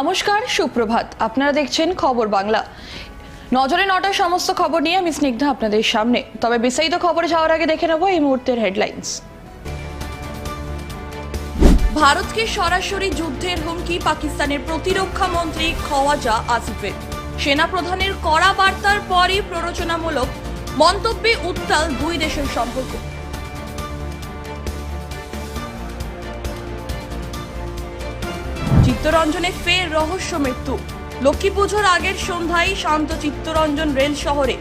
নমস্কার, সুপ্রভাত। আপনারা দেখছেন খবর বাংলা। নজরে নটার সমস্ত খবর নিয়ে আমি স্নিগ্ধা আপনাদের সামনে। তবে বিস্তারিত খবরে যাওয়ার আগে দেখে নেব এই মুহূর্তের হেডলাইন্স ভারতকে সরাসরি যুদ্ধের হুমকি পাকিস্তানের প্রতিরক্ষা মন্ত্রী খওয়াজা আসিফের। সেনাপ্রধানের কড়া বার্তার পরই প্ররোচনামূলক মন্তব্যে উত্তাল দুই দেশের সম্পর্ক। চিত্তরঞ্জনে ফের রহস্য মৃত্যু। লক্ষ্মী পুজোর আগের সন্ধ্যায় শান্ত চিত্তরঞ্জন রেল শহরে।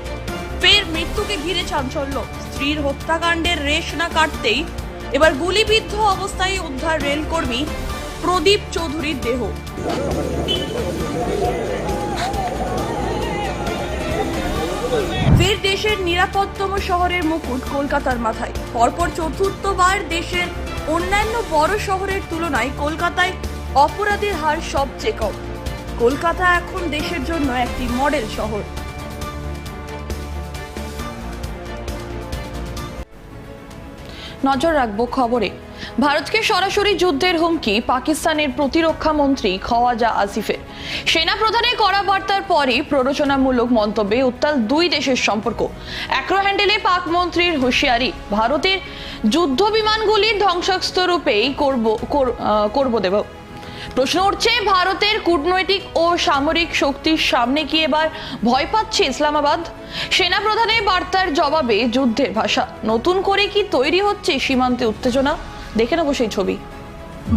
ফের মৃত্যুকে ঘিরে চাঞ্চল্য। স্ত্রীর হত্যাকাণ্ডের রেশ না কাটতেই এবার গুলিবিদ্ধ অবস্থায় উদ্ধার রেলকর্মী প্রদীপ চৌধুরীর দেহ। ফের দেশের নিরাপত্তম শহরের মুকুট কলকাতার মাথায়। পরপর চতুর্থবার দেশের অন্যান্য বড় শহরের তুলনায় কলকাতায় অপরাধের হার সবচেয়ে কম। কলকাতা এখন দেশের জন্য একটি মডেল শহর। নজর রাখব খবরে। ভারতকে সরাসরি যুদ্ধের হুমকি পাকিস্তানের প্রতিরক্ষা মন্ত্রী খওয়াজা আসিফের। সেনা প্রধানের কড়া বার্তার পরই প্ররোচনামূলক মন্তব্যে উত্তাল দুই দেশের সম্পর্ক। অ্যাক্রো হ্যান্ডেলে পাক মন্ত্রীর হুঁশিয়ারি, ভারতের যুদ্ধ বিমানগুলির ধ্বংসাস্ত্র রূপেই করব করব দেব। প্রশ্ন উঠছে, ভারতের কূটনৈতিক ও সামরিক শক্তির সামনে কি এবার ভয় পাচ্ছে ইসলামাবাদ? সেনা প্রধানের বার্তার জবাবে যুদ্ধের ভাষা। নতুন করে কি তৈরি হচ্ছে সীমান্তে উত্তেজনা? দেখে নেব সেই ছবি।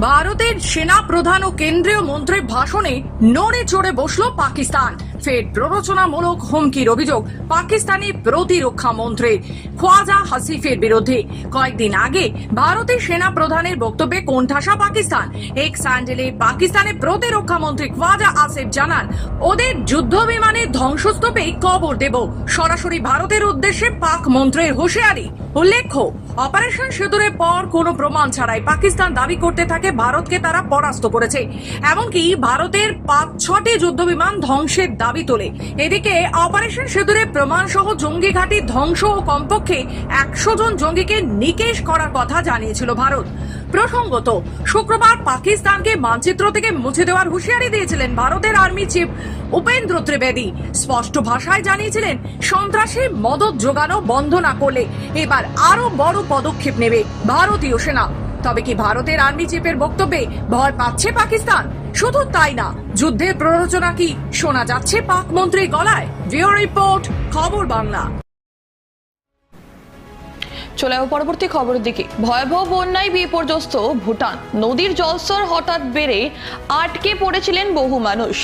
ভারতের সেনা প্রধান ও কেন্দ্রীয় মন্ত্রীর ভাষণে নড়ে চড়ে বসল পাকিস্তান। ফের প্ররোচনামূলক হুমকির অভিযোগ পাকিস্তানি প্রতিরক্ষা মন্ত্রী খোয়াজা হাসিফের বিরুদ্ধে। কয়েকদিন আগে ভারতের সেনা প্রধানের বক্তব্যে কোণঠাসা পাকিস্তান। এক স্যান্ডেলে পাকিস্তানের প্রতিরক্ষা মন্ত্রী খোয়াজা আসিফ জানান, ওদের যুদ্ধ বিমানের ধ্বংসস্তূপে কবর দেব। সরাসরি ভারতের উদ্দেশ্যে পাক মন্ত্রীর হুঁশিয়ারি। উল্লেখ্য, অপারেশন সিঁদুরের পর কোনো প্রমাণ ছাড়াই পাকিস্তান দাবি করতে থাকে ভারতকে তারা পরাস্ত করেছে। এমনকি ভারতের পাঁচ ছটি যুদ্ধ বিমান ধ্বংসের দাবি তোলে। এদিকে অপারেশন সিঁদুরের প্রমাণ সহ জঙ্গি ঘাঁটি ধ্বংস ও কমপক্ষে একশো জন জঙ্গিকে নিকেশ করার কথা জানিয়েছিল ভারত। প্রসঙ্গত, শুক্রবার পাকিস্তানকে মানচিত্র থেকে মুছে দেওয়ার হুঁশিয়ারি দিয়েছিলেন ভারতের আর্মি চিফ উপেন্দ্র ত্রিবেদী। স্পষ্ট ভাষায় জানিয়েছিলেন, সন্ত্রাসী মদত যোগানো বন্ধ না করলে এবার আরও বড় পদক্ষেপ নেবে ভারতীয় সেনা। তবে কি ভারতের আর্মি চিফের বক্তব্যে ভয় পাচ্ছে পাকিস্তান? শুধু তাই না, যুদ্ধের প্ররোচনা কি শোনা যাচ্ছে পাক মন্ত্রীর গলায়? ভিও রিপোর্ট, খবর বাংলা। চলে যাব পরবর্তী খবরের দিকে। ভয়াবহ বন্যায় বিপর্যস্ত ভুটান। নদীর জলস্তর হঠাৎ বেড়ে আটকে পড়েছিলেন বহু মানুষ।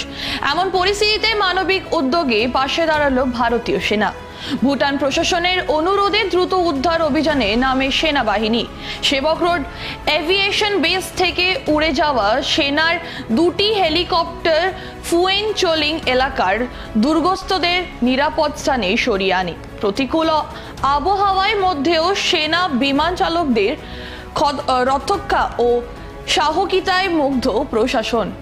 এমন পরিস্থিতিতে মানবিক উদ্যোগে পাশে দাঁড়াল ভারতীয় সেনা। ভুটান প্রশাসনের অনুরোধে দ্রুত উদ্ধার অভিযানে নামে সেনাবাহিনী। সেবক রোড এভিয়েশন বেস থেকে উড়ে যাওয়া সেনার দুটি হেলিকপ্টার ফুয়েন চোলিং এলাকার দুর্গস্তদের নিরাপদ স্থানে সরিয়ে আনে। প্রতিকূল আবহাওয়ার মধ্যেও সেনা বিমান চালকদের আহ, ও সাহকিতায় মুগ্ধ প্রশাসন।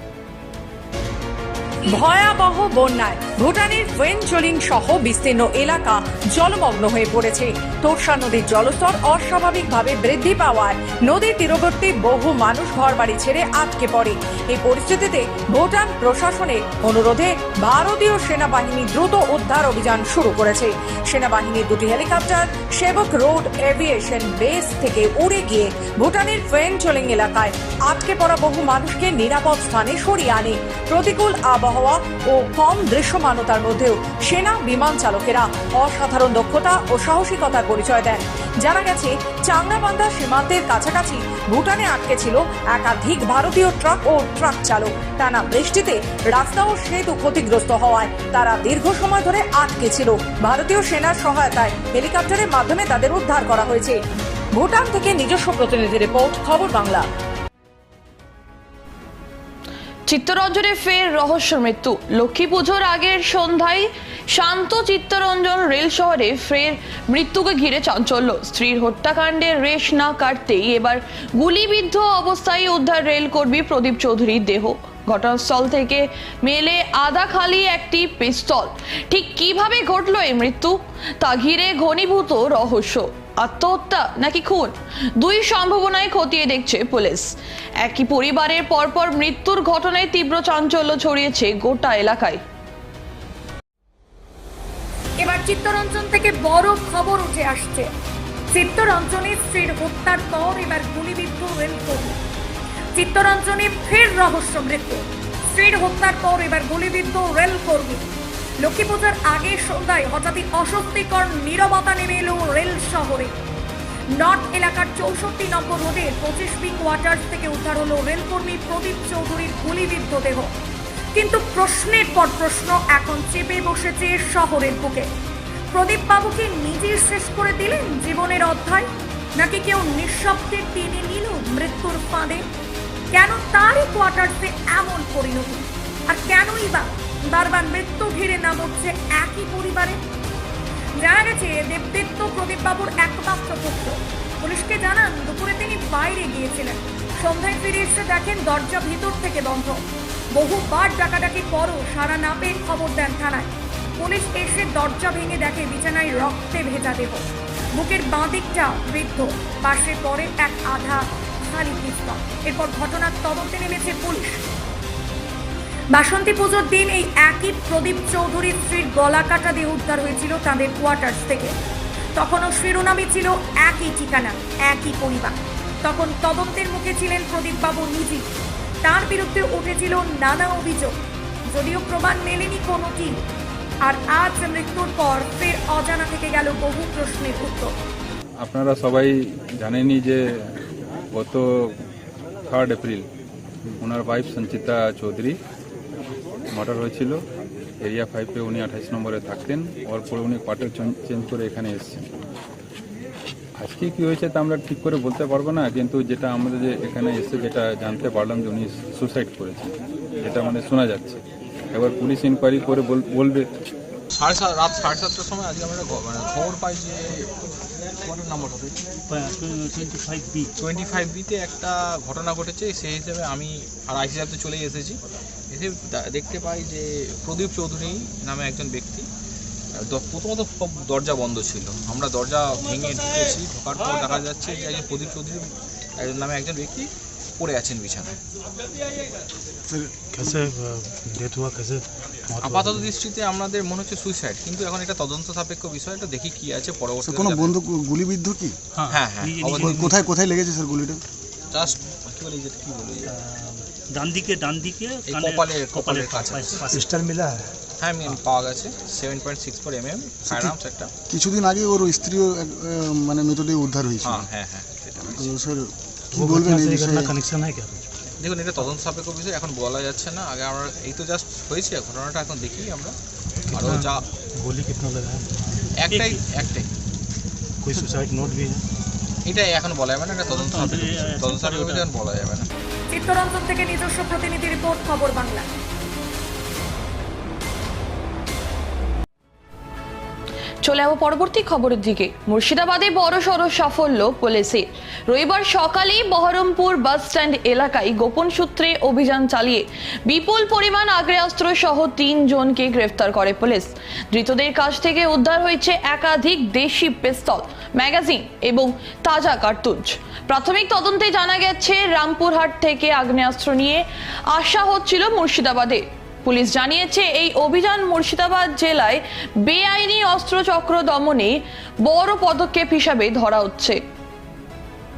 ভয়াবহ বন্যায় ভুটানের ওয়েনচলিং সহ বিস্তীর্ণ এলাকা জলমগ্ন হয়ে পড়েছে। তোরসা নদীর জলস্তর অস্বাভাবিকভাবে বৃদ্ধি পাওয়ায় নদীর তীরবর্তী বহু মানুষ ঘরবাড়ি ছেড়ে আটকে পড়ে। এই পরিস্থিতিতে ভুটান প্রশাসনের অনুরোধে ভারতীয় সেনাবাহিনী দ্রুত উদ্ধার অভিযান শুরু করেছে। সেনাবাহিনীর দুটি হেলিকপ্টার সেবক রোড এভিয়েশন বেস থেকে উড়ে গিয়ে ভুটানের ফেনচলিং এলাকায় আটকে পড়া বহু মানুষকে নিরাপদ স্থানে সরিয়ে আনে। প্রতিকূল আবহাওয়া ও কম দৃশ্যমানতার মধ্যেও সেনা, বিমান চালকেরা অসাধারণ দক্ষতা ও সাহসিকতার পরিচয় দেন। জানা গেছে চাংরাবান্ধা সীমান্তের কাছাকাছি ভুটানে আটকে ছিল একাধিক ভারতীয় ট্রাক ও ট্রাক চালক। টানা বৃষ্টিতে রাস্তা ও সেতু ক্ষতিগ্রস্ত হওয়ায় তারা দীর্ঘ সময় ধরে আটকে ছিল। ভারতীয় সেনার সহায়তায় হেলিকপ্টারের মাধ্যমে তাদের উদ্ধার করা হয়েছে। ভুটান থেকে নিজস্ব প্রতিনিধি রিপোর্ট, খবর বাংলা। চিত্তরঞ্জনে ফের রহস্য মৃত্যু। লক্ষ্মী পুজোর আগের সন্ধ্যায় শান্ত চিত্তরঞ্জন রেল শহরে ফের মৃত্যুকে ঘিরে চাঞ্চল্য। স্ত্রীর হত্যাকাণ্ডের রেশ না কাটতেই এবার গুলিবিদ্ধ অবস্থায় উদ্ধার রেল কর্মী প্রদীপ চৌধুরীর দেহ। ঘটনাস্থল থেকে মেলে আদা খালি একটি পিস্তল। ঠিক কীভাবে ঘটলো এই মৃত্যু? তা ঘিরে ঘনীভূত রহস্য। আত্মহত্যা নাকি খুন? দুই সম্ভাবনায় খতিয়ে দেখছে পুলিশ। একই পরিবারের পরপর মৃত্যুর ঘটনায় তীব্র চাঞ্চল্য ছড়িয়েছে গোটা এলাকায়। এবার চিত্তরঞ্জন থেকে বড় খবর উঠে আসছে। চিত্তরঞ্জনে স্ত্রীর হত্যার পর এবার গুলিবিদ্ধ রেলকর্মী চিত্তরঞ্জনে ফের রহস্য মৃত্যু। স্ত্রীর হত্যার পর এবার গুলিবিদ্ধ রেল রেলকর্মী লক্ষ্মী পূজার আগে সন্ধ্যায় হঠাৎই অস্বস্তিকর নীরবতা নেমে এলো রেল শহরে। নর্থ এলাকার চৌষট্টি নম্বর রোডের পঁচিশ বি কোয়ার্টার্স থেকে উদ্ধার হলো রেলকর্মী প্রদীপ চৌধুরীর গুলিবিদ্ধ দেহ। কিন্তু প্রশ্নের পর প্রশ্ন এখন চেপে বসেছে শহরের বুকে। প্রদীপ বাবুকে নিজেই শেষ করে দিলেন জীবনের অধ্যায়? নাকি কেউ নিঃশব্দে টেনে নিল মৃত্যুর ফাঁদে? কেন তারই কোয়ার্টার্সে এমন পরিণতি? আর কেনই বা বারবার মৃত্যু ঘিরে না বলছে একই পরিবারে। জানা গেছে, দেবদত্ত প্রদীপবাবুর একমাত্র পুত্র। পুলিশকে জানান, দুপুরে তিনি বাইরে গিয়েছিলেন। সন্ধ্যায় ফিরে এসে দেখেন দরজা ভিতর থেকে বন্ধ। বহুবার ডাকাডাকি পরও সারা না পেয়ে খবর দেন থানায়। পুলিশ এসে দরজা ভেঙে দেখে বিছানায় রক্তে ভেজা দেহ। বুকের বাঁ দিকটা বৃদ্ধ। পাশে পরে এক আধা খালি পিস্তল। এরপর ঘটনার তদন্তে নেমেছে পুলিশ। বাসন্তী পুজোর দিন এই একই প্রদীপ চৌধুরীর স্ত্রীর গলা কাটা দিয়ে উদ্ধার হয়েছিল তাদের কোয়ার্টার্স থেকে। তখনও শিরোনামে ছিল একই ঠিকানা, একই পরিবার। তখন তদন্তের মুখে ছিলেন প্রদীপ বাবু নিজেই। তার বিরুদ্ধে উঠেছিল নানা অভিযোগ। যদিও প্রমাণ মেলেনি কোনোটি আর আজ মৃত্যুর পর ফের অজানা থেকে গেল বহু প্রশ্নের উত্তর। আপনারা সবাই জানেনই যে গত থার্ড এপ্রিল ওনার ওয়াইফ সঞ্চিতা চৌধুরী মার্ডার হয়েছিল। এরিয়া ফাইভে উনি আঠাইশ নম্বরে থাকতেন। ওর পরে উনি কোয়ার্টার চেঞ্জ করে এখানে এসেছেন। আজকে কি হয়েছে তা আমরা ঠিক করে বলতে পারব না কিন্তু যেটা আমাদের যে এখানে এসে যেটা জানতে পারলাম যে উনি সুসাইড করেছেন যেটা মানে শোনা যাচ্ছে। এবার পুলিশ ইনকোয়ারি করে বল- বলবে। সাড়ে সাত রাত সাড়ে সাতটার সময় আজকে আমরা একটা মানে খবর পাই যে কোয়ার্টার নাম্বার হবে? Twenty five B twenty five বিতে একটা ঘটনা ঘটেছে সেই হিসেবে আমি আর আইসি চলেই এসেছি। এসে দেখতে পাই যে প্রদীপ চৌধুরী নামে একজন ব্যক্তি প্রথমত সব দরজা বন্ধ ছিল। আমরা দরজা ভেঙে ঢুকেছি ঢোকার পর দেখা যাচ্ছে যে একজন প্রদীপ চৌধুরী একজন নামে একজন ব্যক্তি পড়ে আছেন বিছানায়। আপাতত দৃষ্টিতে আমাদের মনে হচ্ছে সুইসাইড কিন্তু এখন এটা তদন্ত সাপেক্ষ বিষয় এটা দেখি কি আছে পরবর্তী কোনো বন্ধু গুলিবিদ্ধ কি? হ্যাঁ হ্যাঁ কোথায় কোথায় লেগেছে স্যার গুলিটা? জাস্ট কি বলি কি বলি ডান দিকে ডান দিকে এই কানে- কপালে- কপালের পাশে- কাছাকাছি। পাশে। পিস্টল মিলা হ্যাঁ আমি পাওয়া গেছে seven point six four MM M fire arms একটা কিছুদিন আগে ওর স্ত্রীও এক, আহ, মানে মৃতদেহ উদ্ধার হয়েছিল হ্যাঁ হ্যাঁ হ্যাঁ সেটা তো স্যার কি वो বলবেন घटना এই से ये বিষয়ে घटना कनेक्शन है क्या দেখুন এটা তদন্ত সাপেক্ষ বিষয় এখন বলা যাচ্ছে না আগে আমরা এই তো জাস্ট হয়েছে ঘটনাটা এখন দেখি আমরা আরও যা गोली कितना लगा है একটাই একটাই कोई सुसाइड नोट भी है এটাই এখন বলা যাবে না এটা তদন্ত তদন্ত সাপেক্ষ বিষয়। এ- তদন্ত সাপেক্ষ বিষয় এখন বলা যাবে না চিত্তরঞ্জন থেকে নিজস্ব প্রতিনিধি রিপোর্ট খবর বাংলা। চলে যাব পরবর্তী খবরের দিকে। মুর্শিদাবাদে বড় সড় সাফল্য পুলিশের রবিবার সকালেই বহরমপুর বাস স্ট্যান্ড এলাকায় গোপন সূত্রে অভিযান চালিয়ে বিপুল পরিমাণ আগ্নেয়াস্ত্র সহ তিন জনকে গ্রেফতার করে পুলিশ। ধৃতদের কাছ থেকে উদ্ধার হয়েছে একাধিক দেশি পিস্তল, ম্যাগাজিন এবং তাজা কার্তুজ। প্রাথমিক তদন্তে জানা গেছে, রামপুরহাট থেকে আগ্নেয়াস্ত্র নিয়ে আসা হচ্ছিল মুর্শিদাবাদে। পুলিশ জানিয়েছে এই অভিযান মুর্শিদাবাদ জেলায় বেআইনি অস্ত্রচক্র দমনে বড় পদক্ষেপ হিসাবে ধরা হচ্ছে।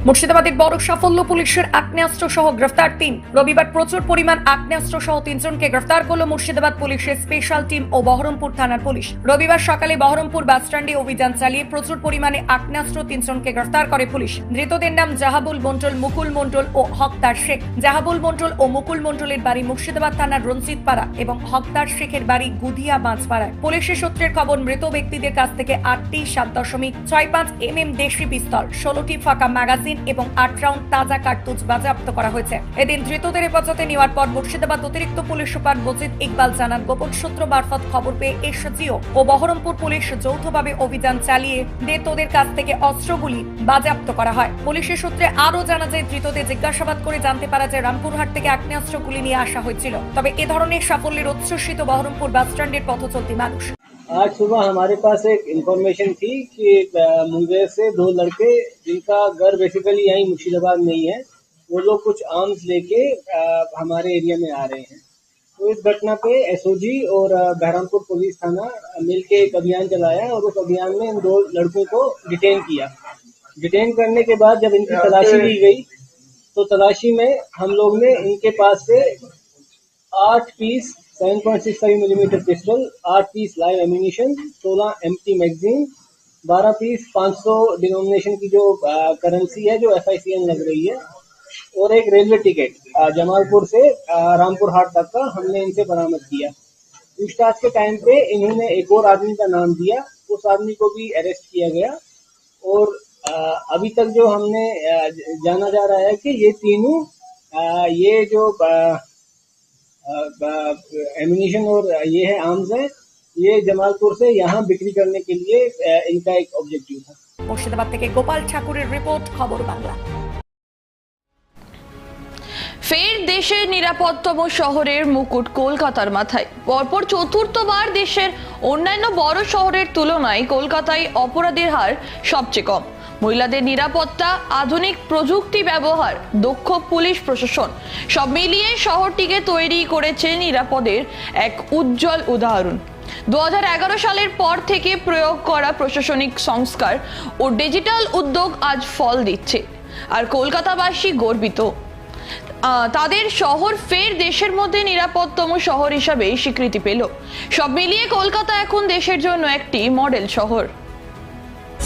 মুর্শিদাবাদের বড় সাফল্য পুলিশের আগ্নেয়াস্ত্র সহ গ্রেফতার তিন। রবিবার প্রচুর পরিমাণ আগ্নেয়াস্ত্র সহ তিনজনকে গ্রেফতার করল মুর্শিদাবাদ পুলিশের স্পেশাল টিম ও বহরমপুর থানার পুলিশ। রবিবার সকালে বহরমপুর বাসস্ট্যান্ডে অভিযান চালিয়ে প্রচুর পরিমাণে আগ্নেয়াস্ত্র তিনজনকে গ্রেফতার করে পুলিশ। ধৃতদের নাম জাহাবুল মন্ডল মুকুল মন্ডল ও হকদার শেখ। জাহাবুল মন্ডল ও মুকুল মন্ডলের বাড়ি মুর্শিদাবাদ থানার রঞ্জিত পাড়া এবং হকদার শেখের বাড়ি গুদিয়া বাঁচপাড়ায় পুলিশের সূত্রের খবর, মৃত ব্যক্তিদের কাছ থেকে আটটি সাত দশমিক ছয় পাঁচ এম এম দেশি পিস্তল, ষোলোটি ফাঁকা ম্যাগাজিন এবং আট রাউন্ড তাজা কার্তুজ বাজেয়াপ্ত করা হয়েছে। এদিন ধৃতদের হেফাজতে নেওয়ার পর মুর্শিদাবাদ অতিরিক্ত পুলিশ সুপার মজিদ ইকবাল জানান, গোপন সূত্র মারফত খবর পেয়ে এসজিও ও বহরমপুর পুলিশ যৌথভাবে অভিযান চালিয়ে ধৃতদের কাছ থেকে অস্ত্রগুলি বাজেয়াপ্ত করা হয়। পুলিশের সূত্রে আরও জানা যায়, ধৃতদের জিজ্ঞাসাবাদ করে জানতে পারা যায়, রামপুরহাট থেকে আগ্নেয়াস্ত্রগুলি নিয়ে আসা হয়েছিল। তবে এ ধরনের সাফল্যের উচ্ছ্বসিত বহরমপুর বাসস্ট্যান্ডের পথ চলতি মানুষ। आज सुबह हमारे पास एक इंफॉर्मेशन थी कि मुंगेर से दो लड़के जिनका घर बेसिकली यहीं मुर्शिदाबाद में ही है वो लोग कुछ आर्म्स लेके हमारे एरिया में आ रहे हैं। तो इस घटना पे एसओजी और बहरामपुर पुलिस थाना मिलके एक अभियान चलाया और उस अभियान में इन दो लड़कों को डिटेन किया। डिटेन करने के बाद जब इनकी तलाशी ली गई तो तलाशी में हम लोग ने इनके पास से आठ पीस 7.65 मिलीमीटर पिस्टल, आठ piece live ammunition 16 empty magazine 12 piece 500 denomination की जो करेंसी है, जो एफ़ लग रही है, और एक रेलवे टिकट जमालपुर से रामपुर हाट तक का हमने इनसे बरामद किया। पूछताछ के टाइम पे इन्होंने एक और आदमी का नाम दिया, उस आदमी को भी अरेस्ट किया गया, और अभी तक जो हमने जाना जा रहा है कि ये तीनों ये जो एम्यूनिशन और ये है आर्म्स है ये जमालपुर से यहाँ बिक्री करने के लिए अ, इनका एक ऑब्जेक्टिव था মুর্শিদাবাদ থেকে গোপাল ঠাকুরের রিপোর্ট খবর বাংলা ফের দেশের নিরাপত্তম শহরের মুকুট কলকাতার মাথায় পরপর চতুর্থবার দেশের অন্যান্য বড় শহরের তুলনায় কলকাতায় অপরাধের হার সবচেয়ে কম মহিলাদের নিরাপত্তা, আধুনিক প্রযুক্তি ব্যবহার, দক্ষ পুলিশ প্রশাসন, সব মিলিয়ে শহরটিকে তৈরি করেছে নিরাপদের এক উজ্জ্বল উদাহরণ। দু হাজার এগারো সালের পর থেকে প্রয়োগ করা প্রশাসনিক সংস্কার ও ডিজিটাল উদ্যোগ আজ ফল দিচ্ছে আর কলকাতাবাসী গর্বিত। তাদের শহর ফের দেশের মধ্যে নিরাপদতম শহর হিসাবে স্বীকৃতি পেল। সব মিলিয়ে কলকাতা এখন দেশের জন্য একটি মডেল শহর।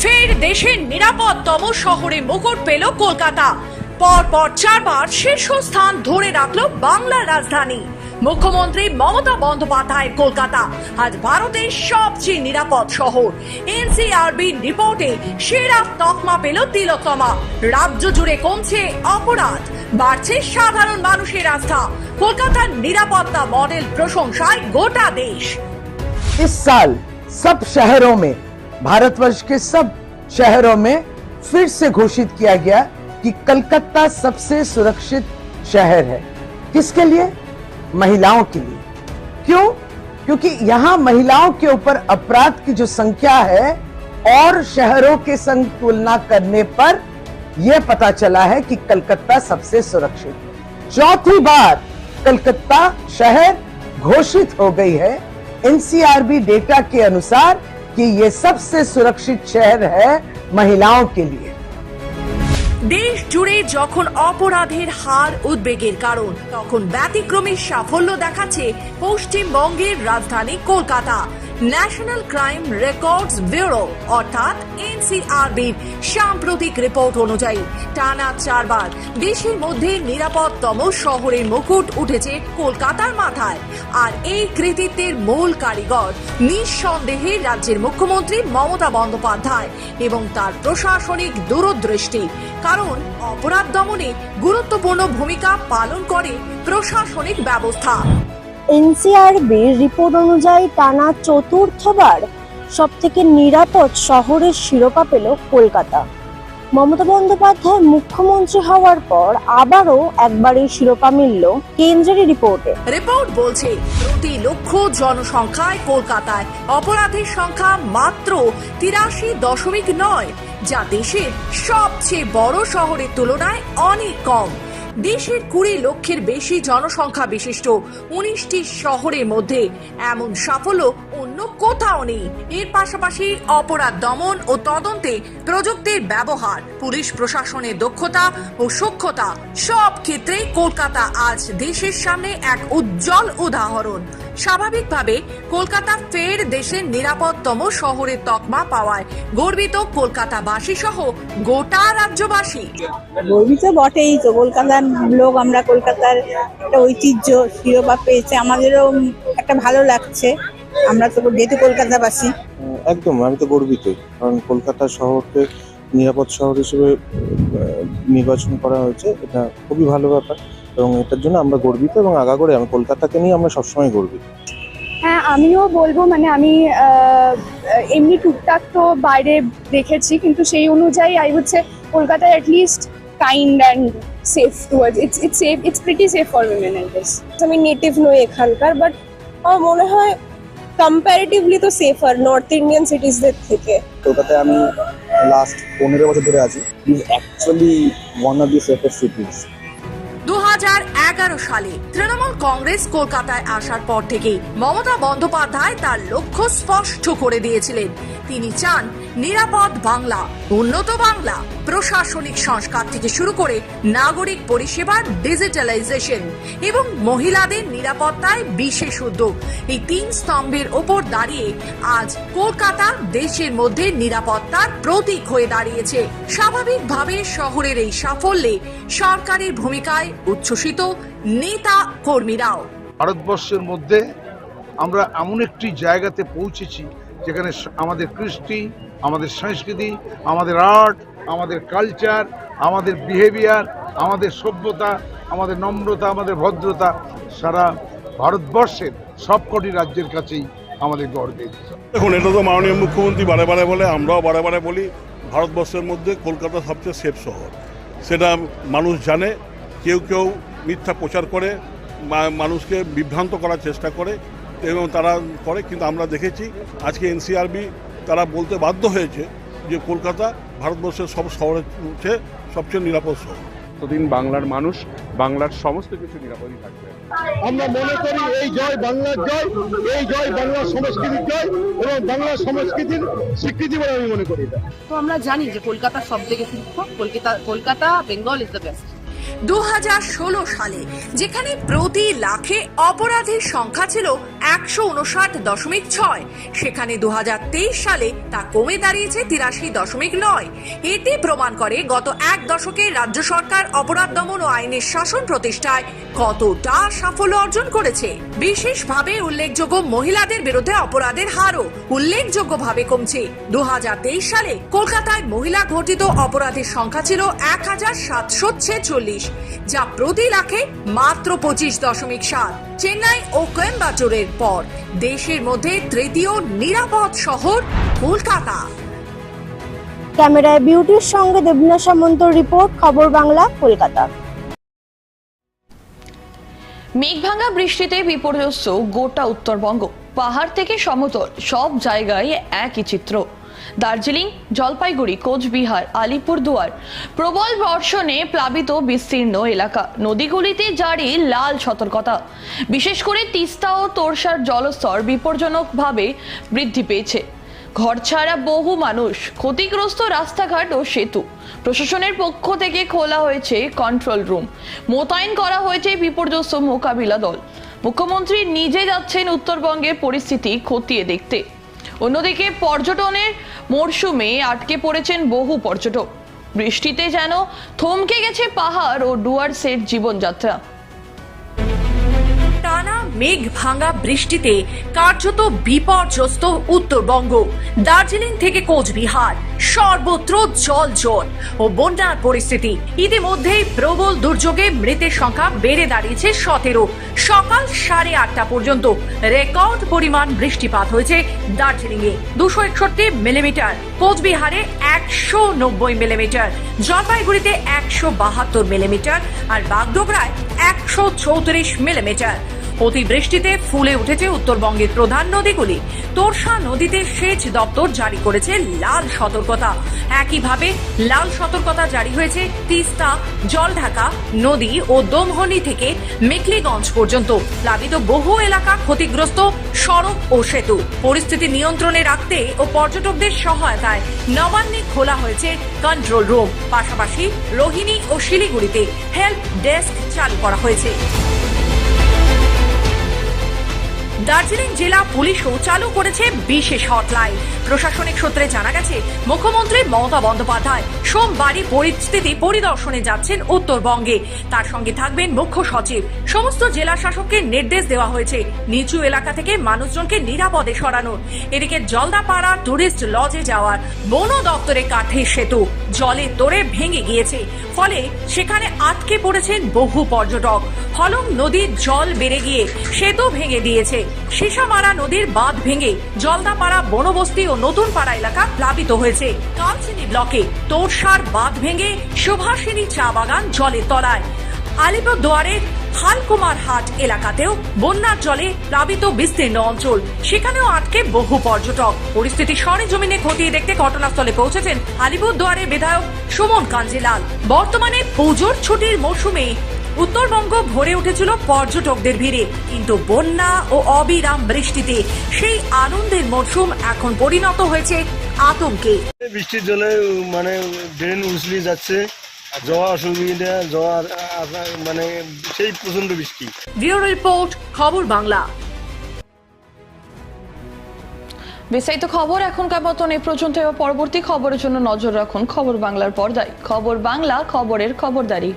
ফের দেশের নিরাপদতম শহরে মুকুট পেল কলকাতা পর পর চারবার শীর্ষস্থান ধরে রাখলো বাংলার রাজধানী মুখ্যমন্ত্রী মমতা বন্দ্যোপাধ্যায় কলকাতা আজ ভারতের সবচেয়ে নিরাপদ শহর এনসিআরবি রিপোর্টে সেরা তকমা পেল তিলোত্তমা রাজ্য জুড়ে কমছে অপরাধ বাড়ছে সাধারণ মানুষের আস্থা কলকাতার নিরাপত্তা মডেল প্রশংসায় গোটা দেশ इस साल सब शहरों में भारतवर्ष के सब शहरों में फिर से घोषित किया गया कि कलकत्ता सबसे सुरक्षित शहर है। किसके लिए? महिलाओं के लिए। क्यों? क्योंकि यहाँ महिलाओं के ऊपर अपराध की जो संख्या है और शहरों के संग तुलना करने पर यह पता चला है कि कलकत्ता सबसे सुरक्षित है। चौथी बार कलकत्ता शहर घोषित हो गई है। एनसीआरबी डेटा के अनुसार कि ये सबसे सुरक्षित शहर है महिलाओं के लिए দেশ জুড়ে যখন অপরাধের হার উদ্বেগের কারণ তখন ব্যতিক্রমী সাফল্য দেখাচ্ছে পশ্চিমবঙ্গের রাজধানী Kolkata National Crime Records Bureau অর্থাৎ এনসিআরবির সাম্প্রতিক রিপোর্ট অনুযায়ী টানা চারবার দেশের মধ্যে নিরাপদতম শহরের মুকুট উঠেছে কলকাতার মাথায়। আর এই কৃতিত্বের মূল কারিগর নিঃসন্দেহে রাজ্যের মুখ্যমন্ত্রী মমতা বন্দ্যোপাধ্যায় এবং তার প্রশাসনিক দূরদৃষ্টি। কারণ অপরাধ দমনে গুরুত্বপূর্ণ ভূমিকা পালন করে প্রশাসনিক ব্যবস্থা। এনসিআরবির রিপোর্ট অনুযায়ী টানা চতুর্থবার সব থেকে নিরাপদ শহরের শিরোপা পেল কলকাতা। মমতা বন্দ্যোপাধ্যায় মুখ্যমন্ত্রী হওয়ার পর আবারও একবার এই শিরোপা মিলল কেন্দ্রের রিপোর্টে। রিপোর্ট বলছে প্রতি লক্ষ জনসংখ্যায় কলকাতায় অপরাধের সংখ্যা মাত্র তিরাশি দশমিক নয়, যা দেশের সবচেয়ে বড় শহরের তুলনায় অনেক কম। দেশের কুড়ি লক্ষের বেশি জনসংখ্যা বিশিষ্ট উনিশটি শহরের মধ্যে। এমন সাফল্য অন্য কোথাও নেই। এর পাশাপাশি অপরাধ দমন ও তদন্তে প্রযুক্তির ব্যবহার, পুলিশ প্রশাসনের দক্ষতা ও সক্ষতা সব ক্ষেত্রে কলকাতা আজ দেশের সামনে এক উজ্জ্বল উদাহরণ। স্বাভাবিকভাবে কলকাতা ফের দেশের নিরাপদতম শহরের তকমা পাওয়ায় গর্বিত কলকাতাবাসী সহ গোটা রাজ্যবাসী। গর্বিত বটেই তো কলকাতার লোক আমরা কলকাতার একটা ঐতিহ্য শিরোপা পেয়েছে আমাদেরও একটা ভালো লাগছে। আমরা তো যেহেতু কলকাতাবাসী। একদম আমি তো গর্বিত কারণ কলকাতা শহরকে নিরাপদ শহর হিসেবে নির্বাচন করা হয়েছে এটা খুবই ভালো ব্যাপার। এবং এটার জন্য আমরা গর্বিত এবং আগাগোড়ে আমি কলকাতাকে নিয়ে আমরা সবসময় গর্বিত। হ্যাঁ আমিও বলব মানে আমি এমনি টুকটাক তো বাইরে দেখেছি কিন্তু সেই অনুযায়ী আই হচ্ছে কলকাতায় at least kind and safe towards it's it's safe it's pretty safe for women I guess আমি নেটিভ নই এখানকার বাট আমার মনে হয় কম্পারেটিভলি তো সেফার নর্থ ইন্ডিয়ান সিটিজদের থেকে। কলকাতায় আমি লাস্ট পনেরো বছর ধরে আছি। Is actually one of the safest cities সালে তৃণমূল কংগ্রেস কলকাতায় আসার পর থেকেই মমতা বন্দ্যোপাধ্যায় তার লক্ষ্য স্পষ্ট করে দিয়েছিলেন। তিনি চান নিরাপদ বাংলা, উন্নত বাংলা, প্রশাসনিক সংস্কার থেকে শুরু করে নাগরিক পরিষেবার ডিজিটালাইজেশন এবং মহিলাদের নিরাপত্তায় বিশেষ উদ্যোগ। এই তিন স্তম্ভের ওপর দাঁড়িয়ে আজ কলকাতা দেশের মধ্যে নিরাপত্তার প্রতীক হয়ে দাঁড়িয়েছে। স্বাভাবিকভাবে শহরের এই সাফল্যে সরকারের ভূমিকায় উচ্ছ্বসিত নেতা কর্মীরাও। ভারতবর্ষের মধ্যে আমরা এমন একটি জায়গাতে পৌঁছেছি যেখানে আমাদের কৃষ্টি, আমাদের সংস্কৃতি, আমাদের আর্ট, আমাদের কালচার, আমাদের বিহেভিয়ার, আমাদের সভ্যতা, আমাদের নম্রতা, আমাদের ভদ্রতা, সারা ভারতবর্ষের সবকটি রাজ্যের কাছেই আমাদের গর্বের দেখুন, এটা তো মাননীয় মুখ্যমন্ত্রী বারে বারে বলে, আমরাও বারে বারে বলি, ভারতবর্ষের মধ্যে কলকাতা সবচেয়ে সেফ শহর। সেটা মানুষ জানে, কেউ কেউ মিথ্যা প্রচার করে মানুষকে বিভ্রান্ত করার চেষ্টা করে এবং তারা করে কিন্তু আমরা দেখেছি আজকে এনসিআরবি তারা বলতে বাধ্য হয়েছে যে কলকাতা ভারতবর্ষের সব শহরের চেয়ে সবচেয়ে নিরাপদ শহর। ততদিন বাংলার মানুষ বাংলার সমস্ত কিছু নিরাপদই থাকবে। আমরা মনে করি এই জয় বাংলার জয় এই জয় বাংলার সংস্কৃতির জয় এবং বাংলা সংস্কৃতির স্বীকৃতি বলে আমি মনে করি এটা। তো আমরা জানি যে কলকাতা সব থেকে Kolkata Kolkata Bengal is the best দু হাজার ষোলো সালে, যেখানে প্রতি লাখে অপরাধের সংখ্যা ছিল একশো উনষাট দশমিক ছয়। সেখানে দু হাজার তেইশ সালে তা কমে দাঁড়িয়েছে তিরাশি দশমিক নয়। এটি প্রমাণ করে গত এক দশকে রাজ্য সরকার অপরাধ দমন ও আইনের শাসন প্রতিষ্ঠায় কতটা সাফল্য অর্জন করেছে। বিশেষভাবে উল্লেখযোগ্য মহিলাদের বিরুদ্ধে অপরাধের হারও উল্লেখযোগ্যভাবে কমছে। দু হাজার তেইশ সালে কলকাতায় মহিলা ঘটিত অপরাধের সংখ্যা ছিল এক হাজার সাতশো ছেচল্লিশ। যা প্রতি লাখে মাত্র পঁচিশ দশমিক সাত। চেন্নাই ও কোয়েম্বাটোরের পর দেশের মধ্যে তৃতীয় নিরাপদ শহর কলকাতা। ক্যামেরায় বিউটির সঙ্গে দেবনা সামন্ত রিপোর্ট খবর বাংলা কলকাতা। মেঘভাঙা বৃষ্টিতে বিপর্যস্ত গোটা উত্তরবঙ্গ। পাহাড় থেকে সমতল সব জায়গায় একই চিত্র। দার্জিলিং, জলপাইগুড়ি, কোচবিহার, আলিপুরদুয়ার। প্রবল বর্ষণে প্লাবিত বিস্তীর্ণ এলাকা। নদীগুলিতে জারি লাল সতর্কতা। বিশেষ করে তিস্তা ও তোরসার জলস্তর বিপজ্জনকভাবে বৃদ্ধি পেয়েছে। ঘর ছাড়া বহু মানুষ, ক্ষতিগ্রস্ত রাস্তাঘাট ও সেতু। প্রশাসনের পক্ষ থেকে খোলা হয়েছে কন্ট্রোল রুম। মোতায়েন করা হয়েছে বিপর্যস্ত মোকাবিলা দল। মুখ্যমন্ত্রী নিজে যাচ্ছেন উত্তরবঙ্গের পরিস্থিতি খতিয়ে দেখতে। অন্যদিকে পর্যটনের মরশুমে আটকে পড়েছেন বহু পর্যটক। বৃষ্টিতে যেন থমকে গেছে পাহাড় ও ডুয়ার্সের জীবনযাত্রা। মেঘ ভাঙা বৃষ্টিতে কার্যত বিপর্যস্ত উত্তরবঙ্গ। দার্জিলিং থেকে কোচবিহার, সর্বত্র জল জল ও বন্যার পরিস্থিতি। ইতিমধ্যেই প্রবল দুর্যোগে মৃতের সংখ্যা বেড়ে দাঁড়িয়েছে সতেরো। সকাল সাড়ে আটটা পর্যন্ত রেকর্ড পরিমাণ বৃষ্টিপাত হয়েছে দার্জিলিং এ দুশো একষট্টি মিলিমিটার, কোচবিহারে একশো নব্বই মিলিমিটার, জলপাইগুড়িতে একশো বাহাত্তর মিলিমিটার আর বাগডোগরায় একশো চৌত্রিশ মিলিমিটার। অতিবৃষ্টিতে ফুলে উঠেছে উত্তরবঙ্গের প্রধান নদীগুলি। তোরসা নদীতে সেচ দপ্তর জারি করেছে লাল সতর্কতা। একইভাবে লাল সতর্কতা জারি হয়েছে তিস্তা, জলঢাকা নদী ও দমহনি থেকে মেকলিগঞ্জ পর্যন্ত। প্লাবিত বহু এলাকা ক্ষতিগ্রস্ত সড়ক ও সেতু। পরিস্থিতি নিয়ন্ত্রণে রাখতে ও পর্যটকদের সহায়তায় নবান্নে খোলা হয়েছে কন্ট্রোল রুম পাশাপাশি রোহিণী ও শিলিগুড়িতে হেল্প ডেস্ক চালু করা হয়েছে। দার্জিলিং জেলা পুলিশও চালু করেছে বিশেষ হটলাইন। প্রশাসনিক সূত্রে জানা গেছে, মুখ্যমন্ত্রী মমতা বন্দ্যোপাধ্যায় সোমবারই পরিস্থিতি পরিদর্শনে যাচ্ছেন উত্তরবঙ্গে। তার সঙ্গে থাকবেন মুখ্য সচিব। সমস্ত জেলা শাসককে নির্দেশ দেওয়া হয়েছে নিচু এলাকা থেকে মানুষজনকে নিরাপদে সরানোর। এদিকে জলদাপাড়া টুরিস্ট লজে যাওয়ার বন দপ্তরে কাঠের সেতু জলে তোড়ে ভেঙে গিয়েছে। ফলে সেখানে আটকে পড়েছেন বহু পর্যটক। হলং নদীর জল বেড়ে গিয়ে সেতু ভেঙে দিয়েছে। সীসামারা নদীর বাঁধ ভেঙে জলদাপাড়া বনবস্তি ও নতুন পাড়া এলাকা প্লাবিত হয়েছে। কালচিনি ব্লকে তোরসার বাঁধ ভেঙে সুভাষিনী চা বাগান জলের তলায়। আলিপুরদুয়ারের হালকুমার হাট এলাকাতেও বন্যার জলে প্লাবিত বিস্তীর্ণ অঞ্চল। সেখানেও আটকে বহু পর্যটক। পরিস্থিতি সরেজমিনে খতিয়ে দেখতে ঘটনাস্থলে পৌঁছেছেন আলিপুরদুয়ারের বিধায়ক সুমন কাঞ্জিলাল। বর্তমানে পুজোর ছুটির মৌসুমে উত্তরবঙ্গ ভরে উঠেছিল পর্যটকদের ভিড়ে। কিন্তু বন্যা ও অবিরাম বৃষ্টিতে সেই আনন্দের মরশুম এখন পরিণত হয়েছে আতঙ্কে। বৃষ্টির জলে মানে ড্রেন উছলি যাচ্ছে যাওয়া অসুবিধা যাওয়ার মানে সেই প্রচণ্ড বৃষ্টি। ব্যুরো রিপোর্ট খবর বাংলা। বিস্তারিত খবর এখনকার মতন এই পর্যন্ত এবার পরবর্তী খবরের জন্য নজর রাখুন খবর বাংলার পর্দায়। খবর বাংলা খবরের খবরদারি।